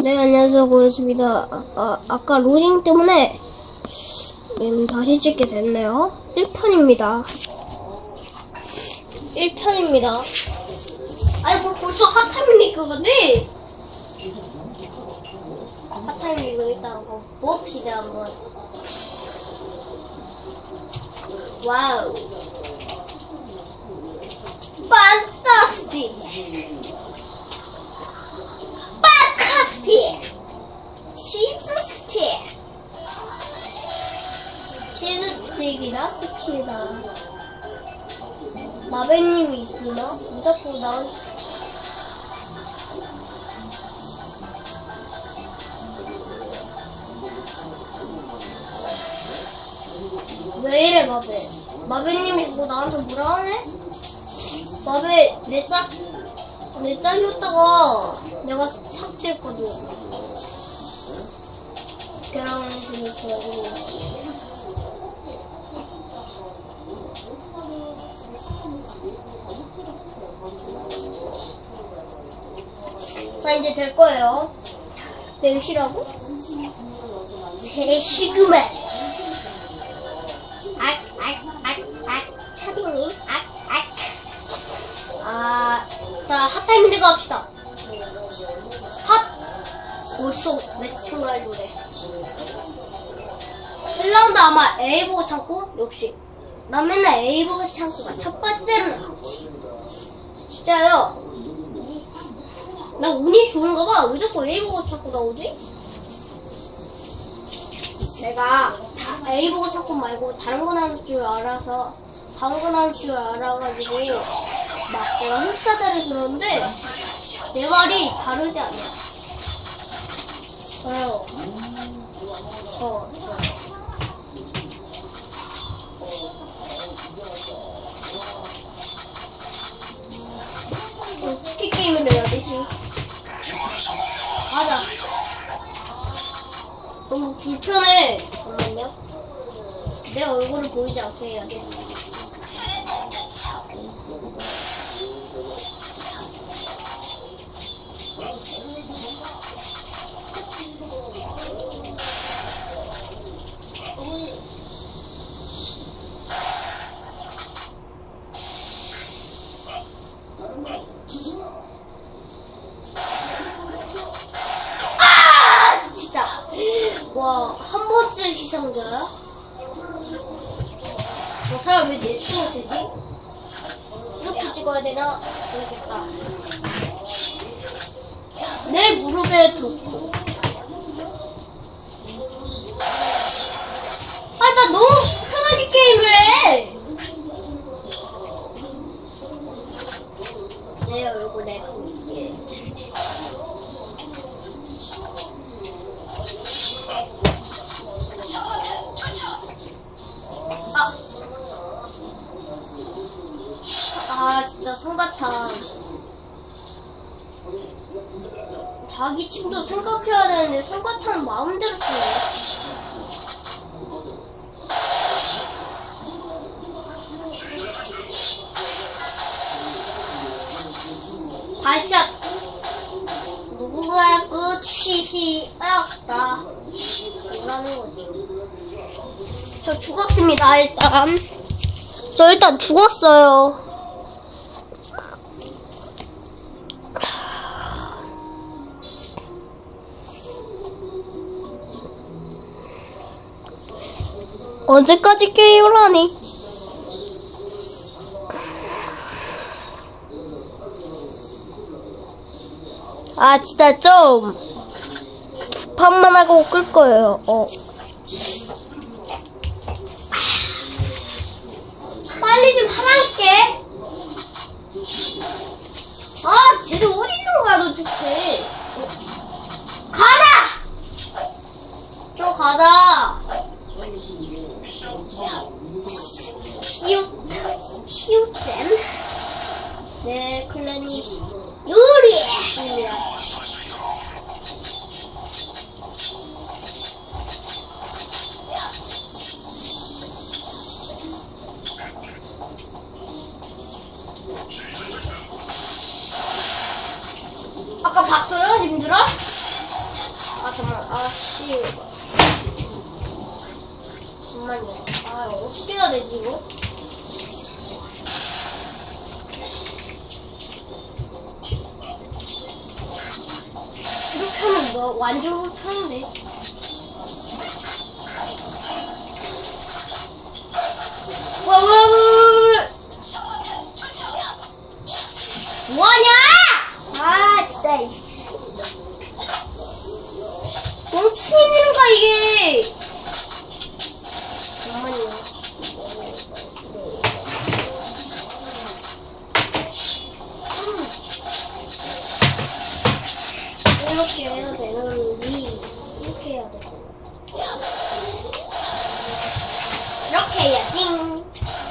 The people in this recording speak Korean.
네, 안녕하세요. 고맙습니다. 아, 아, 아 까 로딩 때문에 음, 다시 찍게 됐네요. 1편입니다. 1편입니다. 아니, 뭐 벌써 핫타임 리그가네? 핫타임 리그 일단 뭐 봅시다, 한번. 와우. 판타스틱! 치즈 스틱! 치즈 스틱이라 스틱이다. 마베님이 있으나? 왜 자꾸 나왜 이래 마베? 마베님이 뭐 나한테 뭐라 하네? 마베 내 짝, 내 짝이었다가 내가 삭제했거든. 걔랑 재밌어가지고. 자, 이제 될 거예요. 네, 쉬라고? 세 시그마. 악, 악, 악, 악. 차딩님, 악, 악. 아, 자, 핫타임 합시다. 핫! 올송 매칭할 노래. 1라운드 아마 A 보고 참고, 역시. 난 맨날 A 보고 참고가 첫 번째로 나오지. 진짜요. 나 운이 좋은가 봐. 왜 자꾸 A 보고 찾고 나오지? 내가 다 A 보고 찾고 말고 다른 거 나올 줄 알아서 다른 거 나올 줄 알아가지고 막 내가 흑사자를 그러는데 내 말이 다르지 않아. 저요. 저, 저. 어떻게 게임을 해야 되지? 맞아. 너무 불편해. 잠깐만요. 내 얼굴을 보이지 않게 해야 돼. 아! 진짜. 와, 한 번쯤 시상자야? 저 사람 왜내 친구 되지? 이렇게 찍어야 되나? 모르겠다. 내 무릎에 덮고. 아, 나 너무 불편하게 게임을 해! 자기 팀도 생각해야 되는데 성바탕 마음대로 쓰네 발샷 누구가 끝이시 않았다. 뭐라는 거지? 저 죽었습니다 일단. 저 일단 죽었어요 언제까지 게임을 하니? 아 진짜 좀 두 판만 하고 끌 거예요. 어. 빨리 좀 하라니까. 아, 쟤들 어디 있는 거야 도대체? 가자. 좀 가자. 히읗잼. 네, 클랜이 유리! 아까 봤어요, 님들아? 아씨. 잠만요. 아, 어떻게 해야 되지, 이거? 이렇게 하면 너 완전 불편한데. 와, 와, 와, 와, 와. 뭐하냐? 아, 진짜, 이씨. 뭉치는가, 이게. 잠깐만요. 이렇게 해야 되는지, 이렇게 해야 돼. 이렇게 해야지.